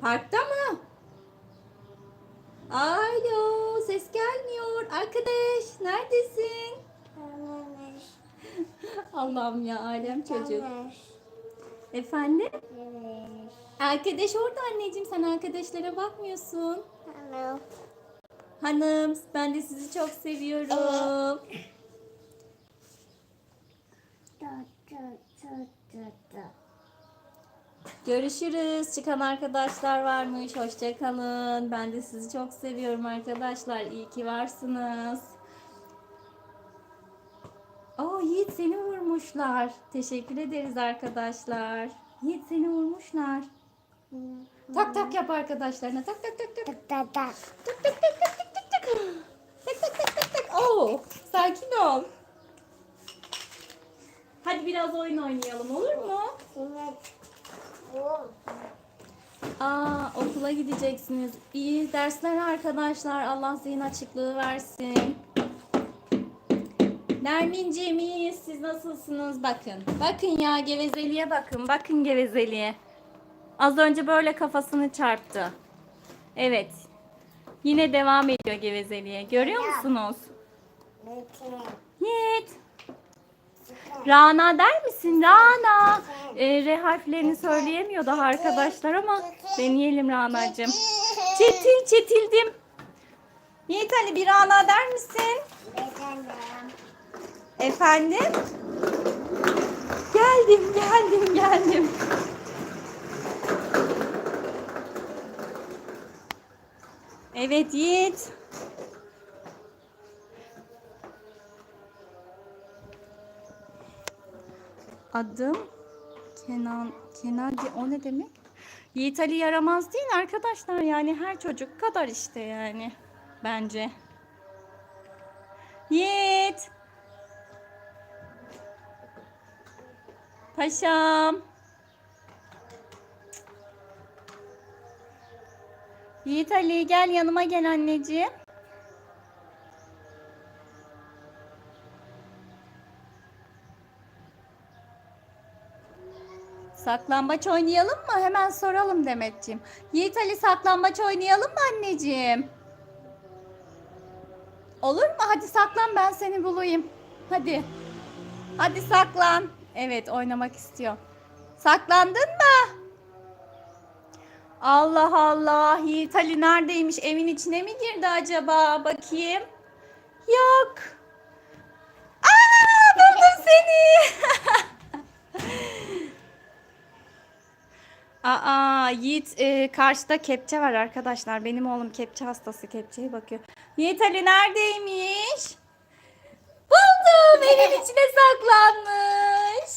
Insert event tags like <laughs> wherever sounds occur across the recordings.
Parkta mı? Alo, ses gelmiyor. Arkadaş, neredesin? <laughs> Allah'ım ya, alem çocuk. Efendim? Arkadaş orada anneciğim, sen arkadaşlara bakmıyorsun. Hello. Hanım, ben de sizi çok seviyorum. Görüşürüz. Çıkan arkadaşlar varmış. Hoşça kalın. Ben de sizi çok seviyorum arkadaşlar. İyi ki varsınız. Aa Yiğit seni vurmuşlar. Teşekkür ederiz arkadaşlar. Yiğit seni vurmuşlar. Tak tak yap arkadaşlarına. Tak tak tak tak. Da, da, da. Tak tak tak tak tak tak tak. Tak tak tak tak tak. Oo, sakin ol. Hadi biraz oyun oynayalım olur mu? Bu. Aa, okula gideceksiniz. İyi dersler arkadaşlar. Allah zihin açıklığı versin. Nermin'ciğim iyiyiz. Siz nasılsınız? Bakın. Bakın ya gevezeliğe bakın. Bakın gevezeliğe. Az önce böyle kafasını çarptı. Evet. Yine devam ediyor gevezeliğe. Görüyor musunuz? Yiğit. Rana der misin? Rana. Ee, R harflerini söyleyemiyor daha arkadaşlar ama deneyelim Rana'cığım. Çetil çetildim. Yiğit Ali bir Rana der misin? Efendim? Geldim geldim geldim. Evet Yiğit. Adım Kenan. Kenan di- o ne demek? Yiğit Ali yaramaz değil arkadaşlar yani her çocuk kadar işte yani bence. Yiğit. Paşam. Yiğit Ali gel yanıma gel anneciğim. Saklambaç oynayalım mı? Hemen soralım Demetciğim. Yiğit Ali saklambaç oynayalım mı anneciğim? Olur mu? Hadi saklan ben seni bulayım. Hadi. Hadi saklan. Evet oynamak istiyor. Saklandın mı? Allah Allah. Yiğit Ali neredeymiş? Evin içine mi girdi acaba? Bakayım. Yok. Yiğit e, karşıda kepçe var arkadaşlar. Benim oğlum kepçe hastası kepçeye bakıyor. Yiğit Ali neredeymiş? Buldum. Evin içine saklanmış.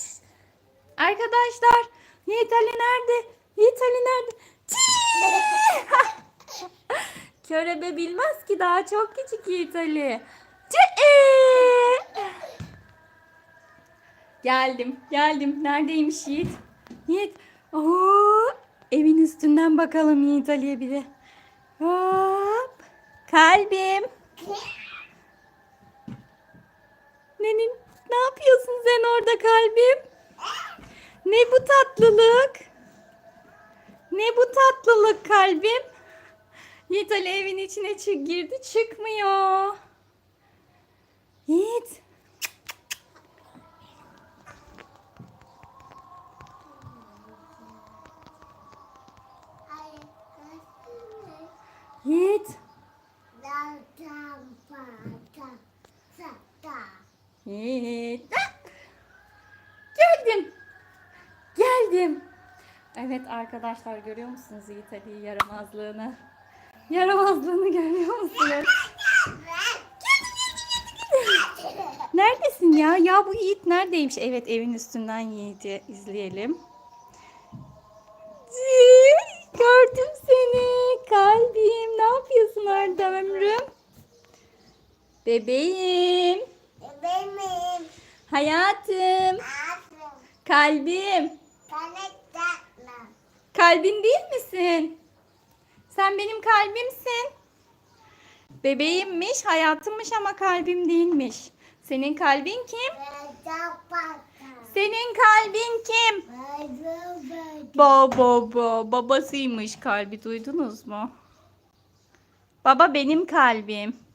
Arkadaşlar Yiğit Ali nerede? Yiğit Ali nerede? <laughs> Körebe bilmez ki daha çok küçük Yiğit Ali. Geldim, geldim. Neredeymiş Yiğit? Yiğit. Oo, evin üstünden bakalım Yiğit Ali'ye bir de. Hop. Kalbim. Nenin, ne yapıyorsun sen orada kalbim? Ne bu tatlılık? Ne bu tatlılık kalbim? Yiğit Ali evin içine çık girdi çıkmıyor. Yiğit. Ah! Geldim. Geldim. Evet arkadaşlar görüyor musunuz Yiğit Ali'yi yaramazlığını? Yaramazlığını görüyor musunuz? Neredesin ya? Ya bu Yiğit neredeymiş? Evet evin üstünden Yiğit'i izleyelim. Gördüm seni. Kalbim. Ne yapıyorsun orada ömrüm? Bebeğim. Benim Hayatım. adım Kalbim. Kanatlı. Kalbin değil misin? Sen benim kalbimsin. Bebeğimmiş, hayatımmış ama kalbim değilmiş. Senin kalbin kim? Senin kalbin kim? Baba baba babasıymış kalbi duydunuz mu? Baba benim kalbim.